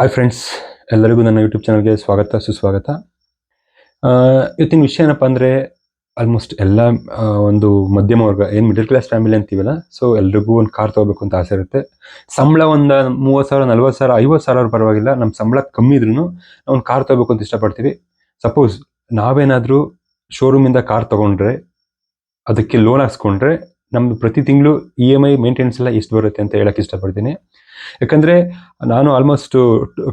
Hi friends ಎಲ್ಲರಿಗೂ ನನ್ನ YouTube ಚಾನಲ್ಗೆ ಸ್ವಾಗತ, ಸುಸ್ವಾಗತ. ಇವತ್ತಿನ ವಿಷಯ ಏನಪ್ಪ ಅಂದರೆ ಆಲ್ಮೋಸ್ಟ್ ಎಲ್ಲ ಒಂದು ಮಧ್ಯಮ ವರ್ಗ, ಏನು ಮಿಡಲ್ ಕ್ಲಾಸ್ ಫ್ಯಾಮಿಲಿ ಅಂತೀವಲ್ಲ ಸೊ ಎಲ್ರಿಗೂ ಒಂದು ಕಾರ್ ತೊಗೋಬೇಕು ಅಂತ ಆಸೆ ಇರುತ್ತೆ. ಸಂಬಳ ಒಂದು ಮೂವತ್ತು ಸಾವಿರ, ನಲ್ವತ್ತು ಸಾವಿರ, ಐವತ್ತು ಸಾವಿರ ಪರವಾಗಿಲ್ಲ ನಮ್ಮ ಸಂಬಳ ಕಮ್ಮಿ ಇದ್ರೂ ಒಂದು ಕಾರ್ ತೊಗೋಬೇಕು ಅಂತ ಇಷ್ಟಪಡ್ತೀವಿ. ಸಪೋಸ್ ನಾವೇನಾದರೂ ಶೋರೂಮಿಂದ ಕಾರ್ ತೊಗೊಂಡ್ರೆ, ಅದಕ್ಕೆ ಲೋನ್ ಹಾಕ್ಸ್ಕೊಂಡ್ರೆ ನಮ್ಮದು ಪ್ರತಿ ತಿಂಗಳು ಇ ಎಂ ಐ ಮೇಂಟೆನೆನ್ಸ್ ಎಲ್ಲ ಎಷ್ಟು ಬರುತ್ತೆ ಅಂತ ಹೇಳಕ್ಕೆ ಇಷ್ಟಪಡ್ತೀನಿ. ಯಾಕಂದರೆ ನಾನು ಆಲ್ಮೋಸ್ಟ್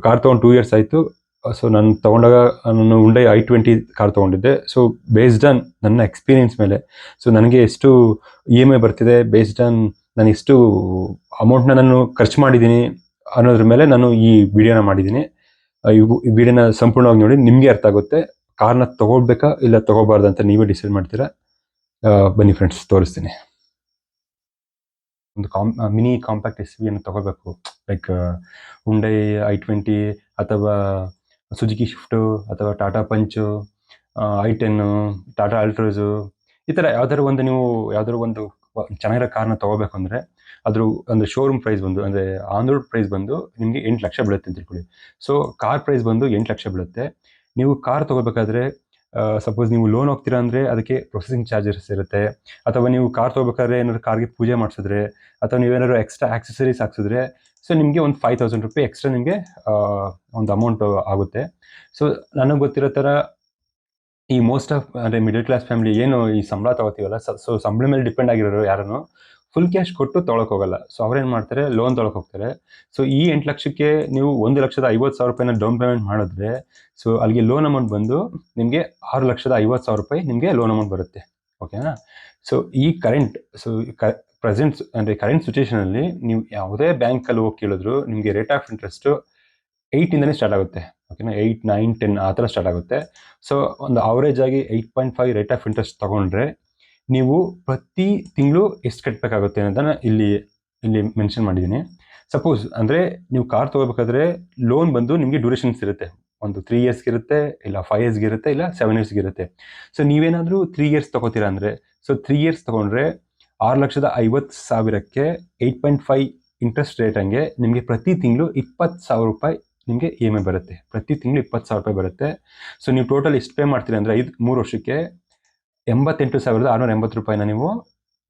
ಕಾರ್ ತೊಗೊಂಡು ಟೂ ಇಯರ್ಸ್ ಆಯಿತು. ಸೊ ನಾನು ತೊಗೊಂಡಾಗ ನಾನು ಉಂಡೈ ಐ ಟ್ವೆಂಟಿ ಕಾರ್ ತೊಗೊಂಡಿದ್ದೆ. ಸೊ ಬೇಸ್ಡ್ ಆನ್ ನನ್ನ ಎಕ್ಸ್ಪೀರಿಯನ್ಸ್ ಮೇಲೆ ಸೊ ನನಗೆ ಎಷ್ಟು ಇ ಎಂ ಐ ಬರ್ತಿದೆ ಬೇಸ್ಡ್ ಆನ್ ನಾನು ಎಷ್ಟು ಅಮೌಂಟ್ನ ನಾನು ಖರ್ಚು ಮಾಡಿದ್ದೀನಿ ಅನ್ನೋದ್ರ ಮೇಲೆ ನಾನು ಈ ವಿಡಿಯೋನ ಮಾಡಿದ್ದೀನಿ. ಈ ವಿಡಿಯೋನ ಸಂಪೂರ್ಣವಾಗಿ ನೋಡಿ ನಿಮಗೆ ಅರ್ಥ ಆಗುತ್ತೆ. ಕಾರ್ನ ತೊಗೊಳ್ಬೇಕಾ ಇಲ್ಲ ತೊಗೋಬಾರ್ದು ಅಂತ ನೀವೇ ಡಿಸೈಡ್ ಮಾಡ್ತೀರಾ? ಬನ್ನಿ ಫ್ರೆಂಡ್ಸ್ ತೋರಿಸ್ತೀನಿ. ಒಂದು comp mini compact S V ಅನ್ನು ತಗೋಬೇಕು. ಲೈಕ್ ಹುಂಡೈ ಐ ಟ್ವೆಂಟಿ ಅಥವಾ ಸುಜುಕಿ ಶಿಫ್ಟು ಅಥವಾ Tata punch i ten Tata Altroz ಈ ಥರ ಯಾವ್ದಾದ್ರು ಒಂದು ನೀವು ಯಾವ್ದಾದ್ರು ಒಂದು ಚೆನ್ನಾಗಿರೋ ಕಾರ್ನ ತಗೋಬೇಕು ಅಂದರೆ ಅದ್ರ ಒಂದು ಶೋರೂಮ್ ಪ್ರೈಸ್ ಬಂದು ಅಂದರೆ ಆನ್ ರೋಡ್ ಪ್ರೈಸ್ ಬಂದು ನಿಮಗೆ ಎಂಟು ಲಕ್ಷ ಬೀಳುತ್ತೆ ಅಂತ ತಿಳ್ಕೊಳ್ಳಿ. ಸೊ ಕಾರ್ ಪ್ರೈಸ್ ಬಂದು ಎಂಟು ಲಕ್ಷ ಬೀಳುತ್ತೆ. ನೀವು ಕಾರ್ ತಗೋಬೇಕಾದ್ರೆ ಸಪೋಸ್ ನೀವು ಲೋನ್ ಹೋಗ್ತೀರಾ ಅಂದರೆ ಅದಕ್ಕೆ ಪ್ರೊಸೆಸಿಂಗ್ ಚಾರ್ಜಸ್ ಇರುತ್ತೆ. ಅಥವಾ ನೀವು ಕಾರ್ ತೊಗೋಬೇಕಾದ್ರೆ ಏನಾದ್ರು ಕಾರ್ಗೆ ಪೂಜೆ ಮಾಡಿಸಿದ್ರೆ, ಅಥವಾ ನೀವೇನಾದ್ರು ಎಕ್ಸ್ಟ್ರಾ ಆಕ್ಸೆಸರೀಸ್ ಹಾಕ್ಸಿದ್ರೆ ಸೊ ನಿಮಗೆ ಒಂದು ಫೈವ್ ತೌಸಂಡ್ ರುಪಿ ಎಕ್ಸ್ಟ್ರಾ ನಿಮಗೆ ಒಂದು ಅಮೌಂಟ್ ಆಗುತ್ತೆ. ಸೊ ನನಗೆ ಗೊತ್ತಿರೋ ಥರ ಈ ಮೋಸ್ಟ್ ಆಫ್ ಅಂದರೆ ಮಿಡಲ್ ಕ್ಲಾಸ್ ಫ್ಯಾಮಿಲಿ ಏನು ಈ ಸಂಬಳ ತಗೋತೀವಲ್ಲ ಸೊ ಸಂಬಳ ಮೇಲೆ ಡಿಪೆಂಡ್ ಆಗಿರೋರು ಯಾರನ್ನು? ಫುಲ್ ಕ್ಯಾಶ್ ಕೊಟ್ಟು ತೊಳಕ್ ಹೋಗಲ್ಲ. ಸೊ ಅವ್ರೇನು ಮಾಡ್ತಾರೆ? ಲೋನ್ ತೊಳಕ್ ಹೋಗ್ತಾರೆ. ಸೊ ಈ ಎಂಟು ಲಕ್ಷಕ್ಕೆ ನೀವು ಒಂದು ಲಕ್ಷದ ಐವತ್ತು ಸಾವಿರ ರೂಪಾಯಿನ ಡೌನ್ ಪೇಮೆಂಟ್ ಮಾಡಿದ್ರೆ ಸೊ ಅಲ್ಲಿಗೆ ಲೋನ್ ಅಮೌಂಟ್ ಬಂದು ನಿಮಗೆ ಆರು ಲಕ್ಷದ ಐವತ್ತು ಸಾವಿರ ರೂಪಾಯಿ ನಿಮಗೆ ಲೋನ್ ಅಮೌಂಟ್ ಬರುತ್ತೆ. ಓಕೆನಾ ಸೊ ಈ ಕರೆಂಟ್ ಸೊ ಪ್ರೆಸೆಂಟ್ ಅಂದರೆ ಕರೆಂಟ್ ಸಿಚುವೇಷನಲ್ಲಿ ನೀವು ಯಾವುದೇ ಬ್ಯಾಂಕಲ್ಲಿ ಹೋಗಿ ಕೇಳಿದ್ರು ನಿಮಗೆ ರೇಟ್ ಆಫ್ ಇಂಟ್ರೆಸ್ಟು ಏಯ್ಟಿಂದನೇ ಸ್ಟಾರ್ಟ್ ಆಗುತ್ತೆ. ಓಕೆನಾ ಏಯ್ಟ್ ನೈನ್ ಟೆನ್ ಆ ಥರ ಸ್ಟಾರ್ಟ್ ಆಗುತ್ತೆ. ಸೊ ಒಂದು ಅವರೇಜ್ ಆಗಿ eight point five rate of interest ತೊಗೊಂಡ್ರೆ ನೀವು ಪ್ರತಿ ತಿಂಗಳು ಎಷ್ಟು ಕಟ್ಟಬೇಕಾಗುತ್ತೆ ಅನ್ನೋದನ್ನು ಇಲ್ಲಿ ಇಲ್ಲಿ ಮೆನ್ಷನ್ ಮಾಡಿದ್ದೀನಿ. ಸಪೋಸ್ ಅಂದರೆ ನೀವು ಕಾರ್ ತೊಗೋಬೇಕಾದ್ರೆ ಲೋನ್ ಬಂದು ನಿಮಗೆ ಡ್ಯೂರೇಷನ್ಸ್ ಇರುತ್ತೆ. ಒಂದು ತ್ರೀ ಇಯರ್ಸ್ಗೆ ಇರುತ್ತೆ, ಇಲ್ಲ ಫೈವ್ ಇಯರ್ಸ್ಗೆ ಇರುತ್ತೆ, ಇಲ್ಲ ಸೆವೆನ್ ಇಯರ್ಸ್ಗೆ ಇರುತ್ತೆ. ಸೊ ನೀವೇನಾದರೂ ತ್ರೀ ಇಯರ್ಸ್ ತೊಗೋತೀರಾ ಅಂದರೆ ಸೊ ತ್ರೀ ಇಯರ್ಸ್ ತೊಗೊಂಡ್ರೆ ಆರು ಲಕ್ಷದ ಐವತ್ತು ಸಾವಿರಕ್ಕೆ eight point five interest rate ಹಂಗೆ ನಿಮಗೆ ಪ್ರತಿ ತಿಂಗಳು ಇಪ್ಪತ್ತು ಸಾವಿರ ರೂಪಾಯಿ ನಿಮಗೆ ಇ ಎಂ ಐ ಬರುತ್ತೆ. ಪ್ರತಿ ತಿಂಗಳು ಇಪ್ಪತ್ತು ಸಾವಿರ ರೂಪಾಯಿ ಬರುತ್ತೆ. ಸೊ ನೀವು ಟೋಟಲ್ ಎಷ್ಟು ಪೇ ಮಾಡ್ತೀರಿ ಅಂದರೆ ಐದು, ಮೂರು ವರ್ಷಕ್ಕೆ ಎಂಬತ್ತೆಂಟು ಸಾವಿರದ ಆರುನೂರ ಎಂಬತ್ತು ರೂಪಾಯಿನ ನೀವು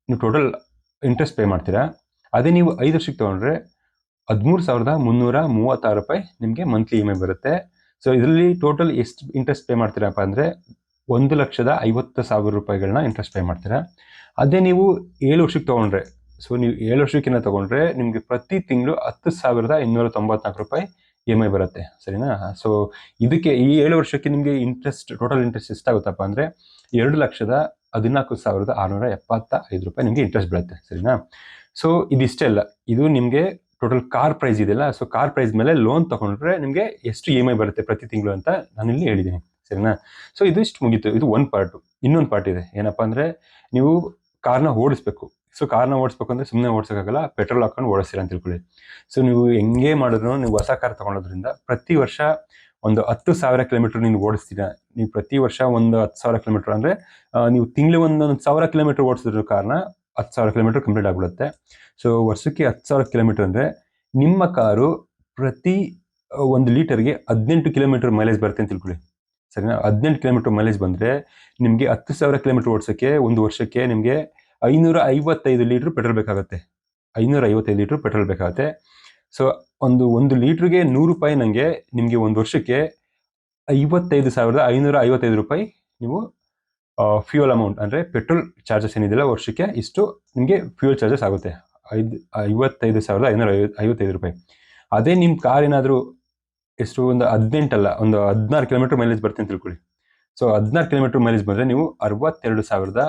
ನೀವು ಟೋಟಲ್ ಇಂಟ್ರೆಸ್ಟ್ ಪೇ ಮಾಡ್ತೀರಾ. ಅದೇ ನೀವು ಐದು ವರ್ಷಕ್ಕೆ ತೊಗೊಂಡ್ರೆ ಹದಿಮೂರು ಸಾವಿರದ ಮುನ್ನೂರ ಮೂವತ್ತಾರು ರೂಪಾಯಿ ನಿಮಗೆ ಮಂತ್ಲಿ ಇ ಎಂ ಐ ಬರುತ್ತೆ. ಸೊ ಇದರಲ್ಲಿ ಟೋಟಲ್ ಎಷ್ಟು ಇಂಟ್ರೆಸ್ಟ್ ಪೇ ಮಾಡ್ತೀರಪ್ಪ ಅಂದರೆ ಒಂದು ಲಕ್ಷದ ಐವತ್ತು ಸಾವಿರ ರೂಪಾಯಿಗಳನ್ನ ಇಂಟ್ರೆಸ್ಟ್ ಪೇ ಮಾಡ್ತೀರಾ. ಅದೇ ನೀವು ಏಳು ವರ್ಷಕ್ಕೆ ತೊಗೊಂಡ್ರೆ ಸೊ ನೀವು ಏಳು ವರ್ಷಕ್ಕಿಂತ ತೊಗೊಂಡ್ರೆ ನಿಮಗೆ ಪ್ರತಿ ತಿಂಗಳು ಹತ್ತು ಸಾವಿರದ ಇನ್ನೂರ ತೊಂಬತ್ನಾಲ್ಕು ರೂಪಾಯಿ ಇ ಎಂ ಐ ಬರುತ್ತೆ. ಸರಿನಾ? ಸೊ ಇದಕ್ಕೆ ಈ ಏಳು ವರ್ಷಕ್ಕೆ ನಿಮಗೆ ಇಂಟ್ರೆಸ್ಟ್ ಟೋಟಲ್ ಇಂಟ್ರೆಸ್ಟ್ ಎಷ್ಟಾಗುತ್ತಪ್ಪ ಅಂದರೆ ಎರಡು ಲಕ್ಷದ ಹದಿನಾಲ್ಕು ಸಾವಿರದ ಆರುನೂರ ಎಪ್ಪತ್ತ ಐದು ರೂಪಾಯಿ ನಿಮಗೆ ಇಂಟ್ರೆಸ್ಟ್ ಬೀಳುತ್ತೆ, ಸರಿನಾ? ಸೊ ಇದಿಷ್ಟೇ ಅಲ್ಲ, ಇದು ನಿಮಗೆ ಟೋಟಲ್ ಕಾರ್ ಪ್ರೈಸ್ ಇದೆಯಲ್ಲ ಸೊ ಕಾರ್ ಪ್ರೈಸ್ ಮೇಲೆ ಲೋನ್ ತಗೊಂಡ್ರೆ ನಿಮಗೆ ಎಷ್ಟು ಇ ಎಂ ಐ ಬರುತ್ತೆ ಪ್ರತಿ ತಿಂಗಳು ಅಂತ ನಾನು ಇಲ್ಲಿ ಹೇಳಿದ್ದೀನಿ, ಸರಿನಾ? ಸೊ ಇದು ಇಷ್ಟು ಮುಗೀತು, ಇದು ಒಂದು ಪಾರ್ಟು ಇನ್ನೊಂದು ಪಾರ್ಟ್ ಇದೆ, ಏನಪ್ಪ ಅಂದರೆ ನೀವು ಕಾರ್ನ ಓಡಿಸ್ಬೇಕು. ಸೊ ಕಾರ್ನ ಓಡಿಸ್ಬೇಕು ಅಂದರೆ ಸುಮ್ಮನೆ ಓಡಿಸೋಕ್ಕಾಗಲ್ಲ ಪೆಟ್ರೋಲ್ ಹಾಕೊಂಡು ಓಡಿಸ್ತೀರ ಅಂತ ತಿಳ್ಕೊಳ್ಳಿ. ಸೊ ನೀವು ಹೆಂಗೆ ಮಾಡಿದ್ರು ನೀವು ಹೊಸ ಕಾರ್ ತಗೊಳೋದ್ರಿಂದ ಪ್ರತಿ ವರ್ಷ ಒಂದು ಹತ್ತು ಸಾವಿರ ಕಿಲೋಮೀಟರ್ ನೀವು ಓಡಿಸ್ತೀರಾ. ನೀವು ಪ್ರತಿ ವರ್ಷ ಒಂದು ಹತ್ತು ಸಾವಿರ ಕಿಲೋಮೀಟರ್ ಅಂದರೆ ನೀವು ತಿಂಗಳು ಒಂದೊಂದು ಸಾವಿರ ಕಿಲೋಮೀಟರ್ ಓಡಿಸಿದ್ರು ಕಾರಣ ಹತ್ತು ಸಾವಿರ ಕಿಲೋಮೀಟರ್ ಕಂಪ್ಲೀಟ್ ಆಗ್ಬಿಡುತ್ತೆ. ಸೊ ವರ್ಷಕ್ಕೆ ಹತ್ತು ಸಾವಿರ ಕಿಲೋಮೀಟರ್ ಅಂದರೆ, ನಿಮ್ಮ ಕಾರು ಪ್ರತಿ ಒಂದು ಲೀಟರ್ಗೆ ಹದಿನೆಂಟು ಕಿಲೋಮೀಟರ್ ಮೈಲೇಜ್ ಬರುತ್ತೆ ಅಂತ ತಿಳ್ಕೊಳ್ಳಿ. ಸರಿನಾ? ಹದಿನೆಂಟು ಕಿಲೋಮೀಟರ್ ಮೈಲೇಜ್ ಬಂದರೆ, ನಿಮಗೆ ಹತ್ತು ಸಾವಿರ ಕಿಲೋಮೀಟರ್ ಓಡಿಸೋಕ್ಕೆ ಒಂದು ವರ್ಷಕ್ಕೆ ನಿಮಗೆ ಐನೂರ ಐವತ್ತೈದು ಲೀಟ್ರ್ ಪೆಟ್ರೋಲ್ ಬೇಕಾಗುತ್ತೆ. ಐನೂರ ಐವತ್ತೈದು ಲೀಟ್ರ್ ಪೆಟ್ರೋಲ್ ಬೇಕಾಗುತ್ತೆ. ಸೊ ಒಂದು ಒಂದು ಲೀಟ್ರಿಗೆ ನೂರು ರೂಪಾಯಿ ನನಗೆ ನಿಮಗೆ ಒಂದು ವರ್ಷಕ್ಕೆ ಐವತ್ತೈದು ಸಾವಿರದ ಐನೂರ ಐವತ್ತೈದು ರೂಪಾಯಿ ನೀವು ಫ್ಯೂಯಲ್ ಅಮೌಂಟ್ ಅಂದರೆ ಪೆಟ್ರೋಲ್ ಚಾರ್ಜಸ್ ಏನಿದೆಯಲ್ಲ ವರ್ಷಕ್ಕೆ ಇಷ್ಟು ನಿಮಗೆ ಫ್ಯೂಯಲ್ ಚಾರ್ಜಸ್ ಆಗುತ್ತೆ. ಐದು, ಐವತ್ತೈದು ಸಾವಿರದ ಐನೂರ ಐವತ್ತು ಐವತ್ತೈದು ರೂಪಾಯಿ. ಅದೇ ನಿಮ್ಮ ಕಾರ್ ಏನಾದರೂ ಎಷ್ಟು ಒಂದು ಹದಿನೆಂಟಲ್ಲ, ಒಂದು ಹದಿನಾರು ಕಿಲೋಮೀಟ್ರ್ ಮೈಲೇಜ್ ಬರ್ತೀನಿ ತಿಳ್ಕೊಳ್ಳಿ. ಸೊ ಹದಿನಾರು ಕಿಲೋಮೀಟ್ರ್ ಮೈಲೇಜ್ ಬಂದರೆ ನೀವು ಅರವತ್ತೆರಡು ಸಾವಿರದ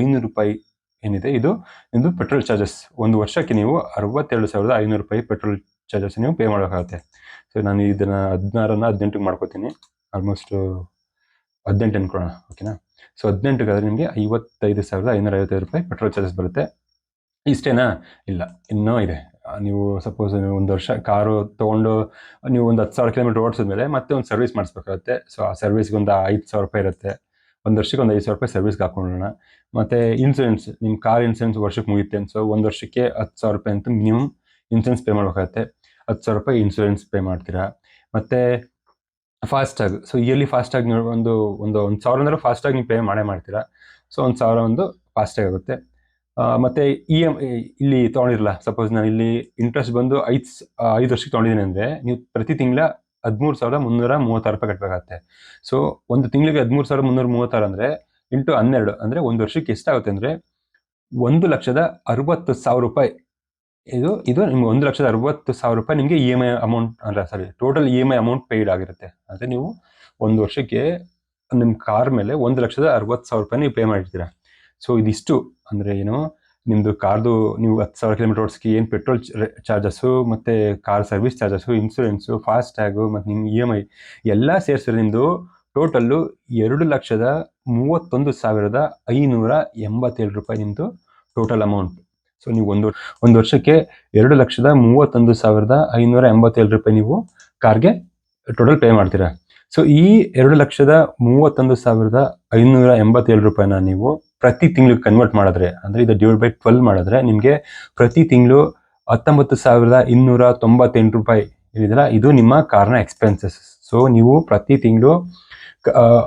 ಐನೂರು ರೂಪಾಯಿ ಏನಿದೆ, ಇದು ನಿಮ್ಮದು ಪೆಟ್ರೋಲ್ ಚಾರ್ಜಸ್ ಒಂದು ವರ್ಷಕ್ಕೆ ನೀವು ಅರವತ್ತೆರಡು ಸಾವಿರದ ಐನೂರು ರೂಪಾಯಿ ಪೆಟ್ರೋಲ್ ಚಾರ್ಜಸ್ ನೀವು ಪೇ ಮಾಡಬೇಕಾಗುತ್ತೆ ಸೊ ನಾನು ಇದನ್ನು ಹದಿನಾರನ್ನು ಹದಿನೆಂಟಿಗೆ ಮಾಡ್ಕೋತೀನಿ. ಆಲ್ಮೋಸ್ಟ್ ಹದಿನೆಂಟು ಅನ್ಕೊಳ್ಳೋಣ ಓಕೆನಾ ಸೊ ಹದಿನೆಂಟಕ್ಕಾದ್ರೆ ನಿಮಗೆ ಐವತ್ತೈದು ಸಾವಿರದ ಐನೂರ ಐವತ್ತೈದು ರೂಪಾಯಿ ಪೆಟ್ರೋಲ್ ಚಾರ್ಜಸ್ ಬರುತ್ತೆ. ಇಷ್ಟೇನಾ? ಇಲ್ಲ, ಇನ್ನೂ ಇದೆ. ನೀವು ಸಪೋಸ್ ನೀವು ಒಂದು ವರ್ಷ ಕಾರು ತೊಗೊಂಡು ನೀವು ಒಂದು ಹತ್ತು ಸಾವಿರ ಕಿಲೋಮೀಟರ್ ಓಡಿಸಿದ್ಮೇಲೆ ಮತ್ತೆ ಒಂದು ಸರ್ವಿಸ್ ಮಾಡಿಸ್ಬೇಕಾಗುತ್ತೆ. ಸೊ ಆ ಸರ್ವಿಸ್ಗೆ ಒಂದು ಐದು ಸಾವಿರ ರೂಪಾಯಿ ಇರುತ್ತೆ. ಒಂದು ವರ್ಷಕ್ಕೆ ಒಂದು ಐದು ಸಾವಿರ ರೂಪಾಯಿ ಸರ್ವಿಸ್ಗೆ ಹಾಕೊಂಡೋಣ ಮತ್ತು ಇನ್ಸೂರೆನ್ಸ್ ನಿಮ್ಮ ಕಾರ್ ಇನ್ಸೂರೆನ್ಸ್ ವರ್ಷಕ್ಕೆ ಮುಗಿಯುತ್ತೆ. ಸೊ ಒಂದು ವರ್ಷಕ್ಕೆ ಹತ್ತು ಸಾವಿರ ರೂಪಾಯಿ ಅಂತ ಮಿನಿಮಮ್ ಇನ್ಸೂರೆನ್ಸ್ ಪೇ ಮಾಡಬೇಕಾಗತ್ತೆ. ಹತ್ತು ಸಾವಿರ ರೂಪಾಯಿ ಇನ್ಸೂರೆನ್ಸ್ ಪೇ ಮಾಡ್ತೀರಾ. ಮತ್ತು ಫಾಸ್ಟಾಗ್ ಸೊ ಇಯರ್ಲಿ ಫಾಸ್ಟಾಗಿ ನೀವು ಒಂದು ಒಂದು ಒಂದು ಸಾವಿರ ಅಂದ್ರೆ ಫಾಸ್ಟಾಗಿ ನೀವು ಪೇ ಮಾಡೇ ಮಾಡ್ತೀರಾ. ಸೊ ಒಂದು ಸಾವಿರ ಒಂದು ಫಾಸ್ಟಾಗಿ ಆಗುತ್ತೆ. ಮತ್ತೆ ಇ ಎಂ ಇಲ್ಲಿ ತೊಗೊಂಡಿರಲ್ಲ ಸಪೋಸ್ ನಾನು ಇಲ್ಲಿ ಇಂಟ್ರೆಸ್ಟ್ ಬಂದು ಐದು ಐದು ವರ್ಷಕ್ಕೆ ತೊಗೊಂಡಿದ್ದೀನಿ ಅಂದರೆ ನೀವು ಪ್ರತಿ ತಿಂಗಳ ಹದಿಮೂರು ಸಾವಿರದ ಮುನ್ನೂರ ಮೂವತ್ತಾರು ರೂಪಾಯಿ ಕಟ್ಟಬೇಕಾಗತ್ತೆ ಸೊ ಒಂದು ತಿಂಗಳಿಗೆ ಹದಿಮೂರು ಸಾವಿರದ ಮುನ್ನೂರ ಮೂವತ್ತಾರು ಅಂದರೆ ಇಂಟು ಹನ್ನೆರಡು, ಅಂದರೆ ಒಂದು ವರ್ಷಕ್ಕೆ ಎಷ್ಟಾಗುತ್ತೆ ಅಂದರೆ ಒಂದು ಲಕ್ಷದ ಅರವತ್ತು ಸಾವಿರ ರೂಪಾಯಿ ಇದು ಇದು ನಿಮ್ಗೆ ಒಂದು ಲಕ್ಷದ ಅರವತ್ತು ಸಾವಿರ ರೂಪಾಯಿ ನಿಮಗೆ ಇ ಎಂ ಐ ಅಮೌಂಟ್ ಅಂದರೆ sorry total E M I amount paid ಆಗಿರುತ್ತೆ. ಅಂದರೆ ನೀವು ಒಂದು ವರ್ಷಕ್ಕೆ ನಿಮ್ಮ ಕಾರ್ ಮೇಲೆ ಒಂದು ಲಕ್ಷದ ಅರವತ್ತು ಸಾವಿರ ರೂಪಾಯಿ ನೀವು ಪೇ ಮಾಡಿರ್ತೀರ. ಸೊ ಇದಿಷ್ಟು. ಅಂದರೆ ಏನು ನಿಮ್ಮದು ಕಾರ್ದು ನೀವು ಹತ್ತು ಸಾವಿರ ಕಿಲೋಮೀಟರ್ ಓಡಿಸ್ಕಿ ಏನು ಪೆಟ್ರೋಲ್ ಚಾರ್ಜಸ್ಸು ಮತ್ತು car service charges insurance FASTag ಮತ್ತು ನಿಮ್ಮ ಇ ಎಂ ಐ ಎಲ್ಲ ಸೇರಿಸಿದ್ರೆ ನಿಮ್ಮದು ಟೋಟಲ್ಲು ಎರಡು ಲಕ್ಷದ ಮೂವತ್ತೊಂದು ಸಾವಿರದ ಐನೂರ ಎಂಬತ್ತೇಳು ರೂಪಾಯಿ ನಿಮ್ಮದು ಟೋಟಲ್ ಅಮೌಂಟ್ ಸೊ ನೀವು ಒಂದು ಒಂದು ವರ್ಷಕ್ಕೆ ಎರಡು ಲಕ್ಷದ ಮೂವತ್ತೊಂದು ಸಾವಿರದ ಐನೂರ ಎಂಬತ್ತೇಳು ರೂಪಾಯಿ ನೀವು ಕಾರ್ಗೆ ಟೋಟಲ್ ಪೇ ಮಾಡ್ತೀರಾ. ಸೊ ಈ ಎರಡು ಲಕ್ಷದ ಮೂವತ್ತೊಂದು ಸಾವಿರದ ಐನೂರ ಎಂಬತ್ತೇಳು ರೂಪಾಯಿನ ನೀವು ಪ್ರತಿ ತಿಂಗಳು ಕನ್ವರ್ಟ್ ಮಾಡಿದ್ರೆ, ಅಂದರೆ ಇದು ಡಿವೈಡ್ ಬೈ ಟ್ವೆಲ್ ಮಾಡಿದ್ರೆ ನಿಮಗೆ ಪ್ರತಿ ತಿಂಗಳು ಹತ್ತೊಂಬತ್ತು ಸಾವಿರದ ಇನ್ನೂರ ತೊಂಬತ್ತೆಂಟು ರೂಪಾಯಿ ಏನಿದೆಯಲ್ಲ, ಇದು ನಿಮ್ಮ ಕಾರ್ನ ಎಕ್ಸ್ಪೆನ್ಸಸ್ ಸೊ ನೀವು ಪ್ರತಿ ತಿಂಗಳು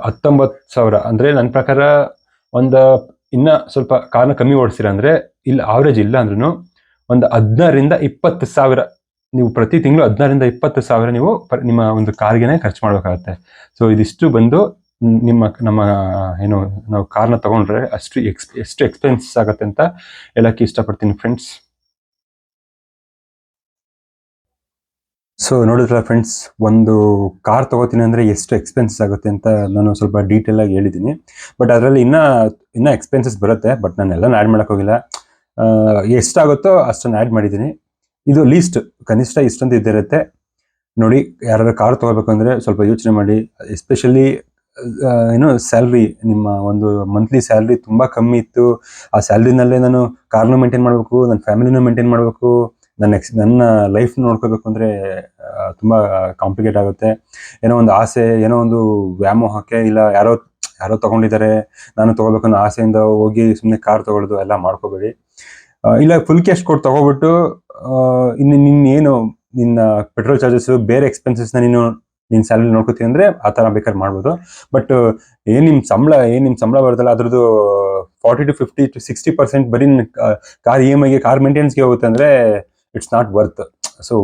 ಹತ್ತೊಂಬತ್ತು ಸಾವಿರ, ಅಂದರೆ ನನ್ನ ಪ್ರಕಾರ ಒಂದು, ಇನ್ನ ಸ್ವಲ್ಪ ಕಾರ್ನ ಕಮ್ಮಿ ಓಡಿಸ್ತೀರ ಅಂದರೆ ಇಲ್ಲಿ ಆವ್ರೇಜ್ ಇಲ್ಲ ಅಂದ್ರೂ ಒಂದು ಹದಿನಾರರಿಂದ ಇಪ್ಪತ್ತು ಸಾವಿರ, ನೀವು ಪ್ರತಿ ತಿಂಗಳು ಹದಿನಾರರಿಂದ ಇಪ್ಪತ್ತು ಸಾವಿರ ನೀವು ನಿಮ್ಮ ಒಂದು ಕಾರ್ಗೆನೆ ಖರ್ಚು ಮಾಡಬೇಕಾಗತ್ತೆ. ಸೊ ಇದಿಷ್ಟು ಬಂದು ನಿಮ್ಮ ನಮ್ಮ, ಏನು, ನಾವು ಕಾರ್ನ ತಗೊಂಡ್ರೆ ಅಷ್ಟು ಎಕ್ಸ್ ಎಷ್ಟು ಎಕ್ಸ್ಪೆನ್ಸ್ ಆಗುತ್ತೆ ಅಂತ ಹೇಳಕ್ಕೆ ಇಷ್ಟಪಡ್ತೀನಿ ಫ್ರೆಂಡ್ಸ್ ಸೊ ನೋಡಿದ್ರ ಫ್ರೆಂಡ್ಸ್ ಒಂದು ಕಾರ್ ತಗೋತೀನಿ ಅಂದರೆ ಎಷ್ಟು ಎಕ್ಸ್ಪೆನ್ಸಸ್ ಆಗುತ್ತೆ ಅಂತ ನಾನು ಸ್ವಲ್ಪ ಡೀಟೇಲ್ ಆಗಿ ಹೇಳಿದ್ದೀನಿ. ಬಟ್ ಅದರಲ್ಲಿ ಇನ್ನೂ ಇನ್ನೂ ಎಕ್ಸ್ಪೆನ್ಸಸ್ ಬರುತ್ತೆ ಬಟ್ ನಾನು ಎಲ್ಲನೂ ಆ್ಯಡ್ ಮಾಡೋಕ್ಕೋಗಿಲ್ಲ ಎಷ್ಟಾಗುತ್ತೋ ಅಷ್ಟನ್ನು ಆ್ಯಡ್ ಮಾಡಿದ್ದೀನಿ. ಇದು ಲೀಸ್ಟ್ ಕನಿಷ್ಠ ಇಷ್ಟೊಂದು ಇದ್ದಿರುತ್ತೆ. ನೋಡಿ, ಯಾರಾದ್ರೂ ಕಾರ್ ತಗೋಬೇಕು ಅಂದರೆ ಸ್ವಲ್ಪ ಯೋಚನೆ ಮಾಡಿ. ಎಸ್ಪೆಷಲಿ ಏನು ಸ್ಯಾಲ್ರಿ ನಿಮ್ಮ ಒಂದು ಮಂತ್ಲಿ ಸ್ಯಾಲ್ರಿ ತುಂಬ ಕಮ್ಮಿ ಇತ್ತು. ಆ ಸ್ಯಾಲ್ರಿನಲ್ಲೇ ನಾನು ಕಾರ್ನು ಮೇಂಟೈನ್ ಮಾಡಬೇಕು, ನನ್ನ ಫ್ಯಾಮಿಲಿನೂ ಮೇಂಟೈನ್ ಮಾಡಬೇಕು. ನನ್ನ ಎಕ್ಸ್ ನನ್ನ ಲೈಫ್ ನೋಡ್ಕೋಬೇಕು ಅಂದರೆ ತುಂಬ ಕಾಂಪ್ಲಿಕೇಟ್ ಆಗುತ್ತೆ. ಏನೋ ಒಂದು ಆಸೆ, ಏನೋ ಒಂದು ವ್ಯಾಮೋಹಕ್ಕೆ ಇಲ್ಲ, ಯಾರೋ ಯಾರೋ ತೊಗೊಂಡಿದ್ದಾರೆ. ನಾನು ತಗೋಬೇಕು ಅನ್ನೋ ಆಸೆಯಿಂದ ಹೋಗಿ ಸುಮ್ಮನೆ ಕಾರ್ ತಗೊಳ್ಳೋದು ಎಲ್ಲ ಮಾಡ್ಕೋಬೇಡಿ. ಇಲ್ಲ ಫುಲ್ ಕ್ಯಾಶ್ ಕೊಟ್ಟು ತಗೋಬಿಟ್ಟು ಇನ್ನು ನಿನ್ನ ಏನು, ನಿನ್ನ ಪೆಟ್ರೋಲ್ ಚಾರ್ಜಸ್ ಬೇರೆ ಎಕ್ಸ್ಪೆನ್ಸಸ್ನ ನೀನು ನಿನ್ನ ಸ್ಯಾಲ್ರಿ ನೋಡ್ಕೋತೀವಿ ಅಂದರೆ ಆ ಥರ ಬೇಕಾದ್ರೆ ಮಾಡ್ಬೋದು. ಬಟ್ ಏನು ನಿಮ್ಮ ಸಂಬಳ, ಏನು ನಿಮ್ಮ ಸಂಬಳ ಬರುತ್ತಲ್ಲ, ಅದ್ರದ್ದು forty to fifty to sixty percent ಬರೀ ಕಾರ್ ಇ ಎಂ ಐಗೆ ಕಾರ್ ಮೇಂಟೆನೆನ್ಸ್ಗೆ ಹೋಗುತ್ತೆ ಅಂದರೆ ಇಟ್ಸ್ ನಾಟ್ ವರ್ತ್ ಸೊ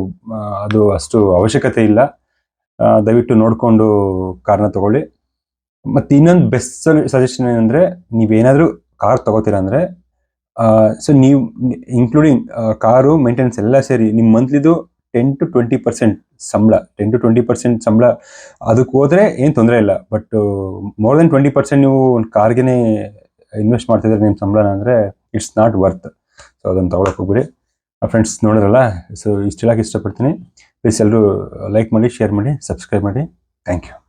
ಅದು ಅಷ್ಟು ಅವಶ್ಯಕತೆ ಇಲ್ಲ. ದಯವಿಟ್ಟು ನೋಡಿಕೊಂಡು ಕಾರ್ನ ತಗೊಳ್ಳಿ. ಮತ್ತು ಇನ್ನೊಂದು ಬೆಸ್ಟ್ ಸಜೆಷನ್ ಏನಂದರೆ, ನೀವೇನಾದರೂ ಕಾರ್ ತಗೋತೀರಾ ಅಂದರೆ ಸೊ ನೀವು ಇನ್ಕ್ಲೂಡಿಂಗ್ ಕಾರು ಮೇಂಟೆನೆನ್ಸ್ ಎಲ್ಲ ಸೇರಿ ನಿಮ್ಮ ಮಂತ್ಲಿದು ಟೆನ್ ಟು ಟ್ವೆಂಟಿ ಪರ್ಸೆಂಟ್ ಸಂಬಳ ಟೆನ್ ಟು ಟ್ವೆಂಟಿ ಪರ್ಸೆಂಟ್ ಸಂಬಳ. ಅದಕ್ಕೆ ಹೋದರೆ ಏನು ತೊಂದರೆ ಇಲ್ಲ. But more than twenty percent ನೀವು ಒಂದು ಕಾರ್ಗೆ ಇನ್ವೆಸ್ಟ್ ಮಾಡ್ತಿದ್ರೆ ನಿಮ್ಮ ಸಂಬಳನ ಅಂದರೆ ಇಟ್ಸ್ ನಾಟ್ ವರ್ತ್ ಸೊ ಅದನ್ನು ತೊಗೊಳಕ್ಕೆ ಹೋಗ್ಬಿಡಿ. ಫ್ರೆಂಡ್ಸ್ ನೋಡಿದ್ರಲ್ಲ ಸೊ ಇಷ್ಟೆಲ್ಲ ಇಷ್ಟಪಡ್ತೀನಿ. ಪ್ಲೀಸ್ ಎಲ್ಲರೂ ಲೈಕ್ ಮಾಡಿ ಶೇರ್ ಮಾಡಿ ಸಬ್ಸ್ಕ್ರೈಬ್ ಮಾಡಿ. Thank you